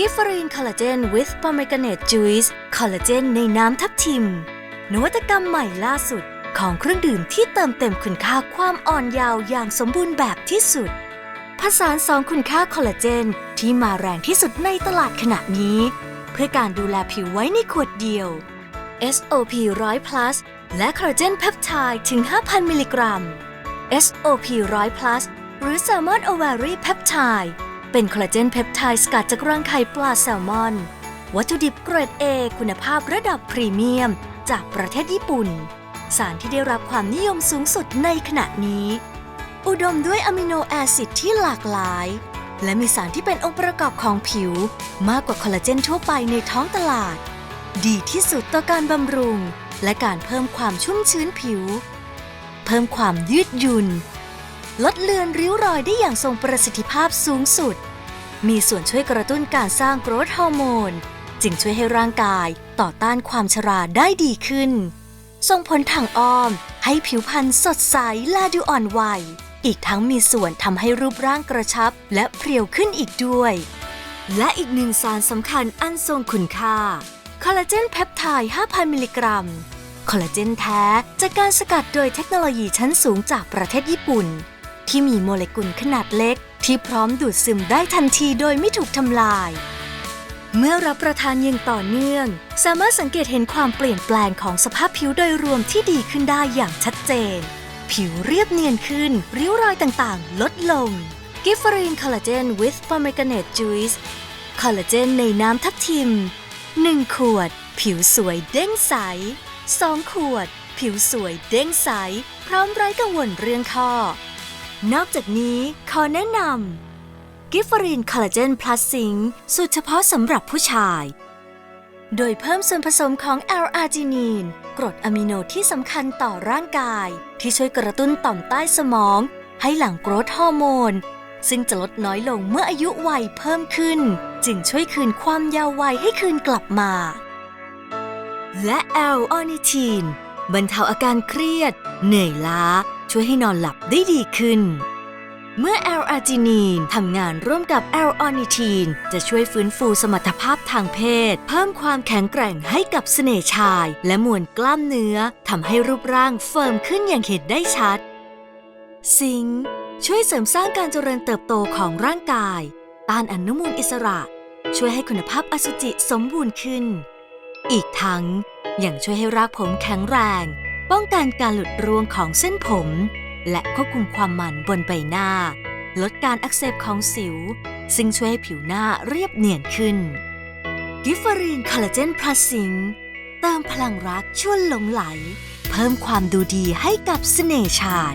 กิฟฟรีนคอลลาเจน with pomegranate juice คอลลาเจนในน้ำทับทิม นวัตกรรมใหม่ล่าสุดของเครื่องดื่มที่เติมเต็มคุณค่าความอ่อนเยาว์อย่างสมบูรณ์แบบที่สุด ผสานสองคุณค่าคอลลาเจนที่มาแรงที่สุดในตลาดขณะนี้ เพื่อการดูแลผิวไว้ในขวดเดียว SOP 100 plus และคอลลาเจนเพปไทด์ถึง 5,000 มิลลิกรัม SOP 100 plus หรือ Salmon Ovary Peptide เป็นคอลลาเจนเพปไทด์สกัดจากรังไข่ปลาแซลมอน วัตถุดิบเกรด A คุณภาพระดับพรีเมียม จากประเทศญี่ปุ่น สารที่ได้รับความนิยมสูงสุดในขณะนี้ อุดมด้วยอะมิโนแอซิดที่หลากหลาย และมีสารที่เป็นองค์ประกอบของผิว มากกว่าคอลลาเจนทั่วไปในท้องตลาด ดีที่สุดต่อการบำรุง และการเพิ่มความชุ่มชื้นผิว เพิ่มความยืดหยุ่น ลดเลือนริ้วรอยได้อย่างทรงประสิทธิภาพสูงสุด มีส่วนช่วยกระตุ้นการสร้างโกรทฮอร์โมน จึงช่วยให้ร่างกายต่อต้านความชราได้ดีขึ้น ส่งผลทางอ้อมให้ผิวพรรณสดใสและดูอ่อนวัย อีกทั้งมีส่วนทำให้รูปร่างกระชับและเพรียวขึ้นอีกด้วย และอีกหนึ่งสารสำคัญอันทรงคุณค่า คอลลาเจนเพปไทด์ 5,000 มิลลิกรัม คอลลาเจนแท้จากการสกัดโดยเทคโนโลยีชั้นสูงจากประเทศญี่ปุ่น ที่มีโมเลกุลขนาดเล็ก ที่พร้อมดูดซึมได้ทันทีโดยไม่ถูกทำลาย เมื่อรับประทานอย่างต่อเนื่อง สามารถสังเกตเห็นความเปลี่ยนแปลงของสภาพผิวโดยรวมที่ดีขึ้นได้อย่างชัดเจน ผิวเรียบเนียนขึ้น ริ้วรอยต่างๆ ลดลง กิฟฟรีนคอลลาเจน with pomegranate juice คอลลาเจนในน้ำทับทิม 1 ขวด ผิวสวยเด้งใส 2 ขวด ผิวสวยเด้งใส พร้อมไร้กังวลเรื่องข้อ นอกจากนี้ขอแนะนำกิฟฟรีนคอลลาเจนพลัสซิงสูตรเฉพาะสำหรับผู้ชาย โดยเพิ่มส่วนผสมของแอลอาร์จินีนกรดอะมิโนที่สำคัญต่อร่างกาย ที่ช่วยกระตุ้นต่อมใต้สมอง ให้หลั่งโกรทฮอร์โมน ซึ่งจะลดน้อยลงเมื่ออายุวัยเพิ่มขึ้น จึงช่วยคืนความยาววัยให้คืนกลับมา และแอลออนิทีนบรรเทาอาการเครียด เหนื่อยล้า ช่วยให้นอนหลับได้ดีขึ้น เมื่อแอลอาร์จินีนทำงานร่วมกับแอลออนิทีน จะช่วยฟื้นฟูสมรรถภาพทางเพศ เพิ่มความแข็งแกร่งให้กับเสน่ห์ชาย และมวลกล้ามเนื้อทำให้รูปร่างเฟิร์มขึ้นอย่างเห็นได้ชัด ซิงช่วยเสริมสร้างการเจริญเติบโตของร่างกาย ต้านอนุมูลอิสระ ช่วยให้คุณภาพอสุจิสมบูรณ์ขึ้น อีกทั้งยังช่วยให้รากผมแข็งแรง ป้องกันการหลุดร่วงของเส้นผม และควบคุมความมันบนใบหน้า ลดการอักเสบของสิว ซึ่งช่วยให้ผิวหน้าเรียบเนียนขึ้น กิฟฟรีนคอลลาเจนพลัสซิงเติมพลังรักชวนหลงไหล เพิ่มความดูดีให้กับเสน่ห์ชาย